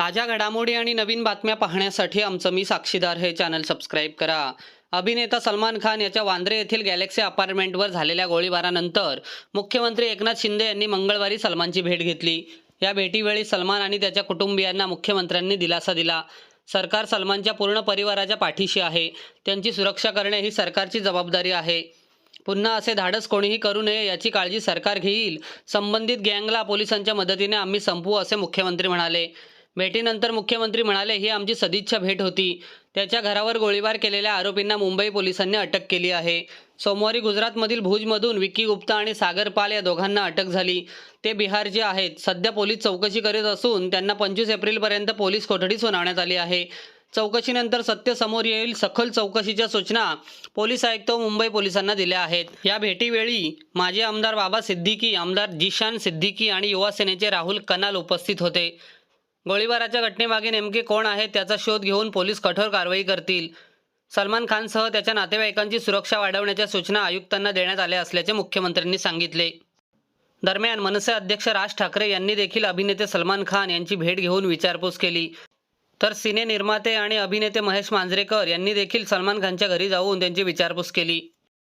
ताज्या घडामोडी आणि नवीन बातम्या पाहण्यासाठी आमचं मी साक्षीदार हे चॅनल सबस्क्राईब करा. अभिनेता सलमान खान याच्या वांद्रे येथील गॅलेक्सी अपार्टमेंटवर झालेल्या गोळीबारानंतर मुख्यमंत्री एकनाथ शिंदे यांनी मंगळवारी सलमानची भेट घेतली. या भेटीवेळी सलमान आणि त्याच्या कुटुंबियांना मुख्यमंत्र्यांनी दिलासा दिला. सरकार सलमानच्या पूर्ण परिवाराच्या पाठीशी आहे. त्यांची सुरक्षा करणे ही सरकारची जबाबदारी आहे. पुन्हा असे धाडस कोणीही करू नये याची काळजी सरकार घेईल. संबंधित गँगला पोलिसांच्या मदतीने आम्ही संपवू असे मुख्यमंत्री म्हणाले. भेटीनंतर मुख्यमंत्री म्हणाले ही आमची सदिच्छा भेट होती. त्याच्या घरावर गोळीबार केलेल्या आरोपींना मुंबई पोलिसांनी अटक केली आहे. सोमवारी गुजरातमधील भुजमधून विक्की गुप्ता आणि सागर पाल या दोघांना अटक झाली. ते बिहारचे आहेत सध्या पोलीस चौकशी करीत असून त्यांना पंचवीस एप्रिलपर्यंत पोलीस कोठडी सुनावण्यात आली आहे. चौकशीनंतर सत्य समोर येईल सखोल चौकशीच्या सूचना पोलीस आयुक्त मुंबई पोलिसांना दिल्या आहेत. या भेटीवेळी माजी आमदार बाबा सिद्दीकी आमदार जिशान सिद्दीकी आणि युवा सेनेचे राहुल कनाल उपस्थित होते. गोळीबाराच्या घटनेमागे नेमके कोण आहेत त्याचा शोध घेऊन पोलीस कठोर कारवाई करतील. सलमान खानसह त्याच्या नातेवाईकांची सुरक्षा वाढवण्याच्या सूचना आयुक्तांना देण्यात आल्या असल्याचे मुख्यमंत्र्यांनी सांगितले. दरम्यान मनसे अध्यक्ष राज ठाकरे यांनी देखील अभिनेते सलमान खान यांची भेट घेऊन विचारपूस केली. तर सिने निर्माते आणि अभिनेते महेश मांजरेकर यांनी देखील सलमान खानच्या घरी जाऊन त्यांची विचारपूस केली.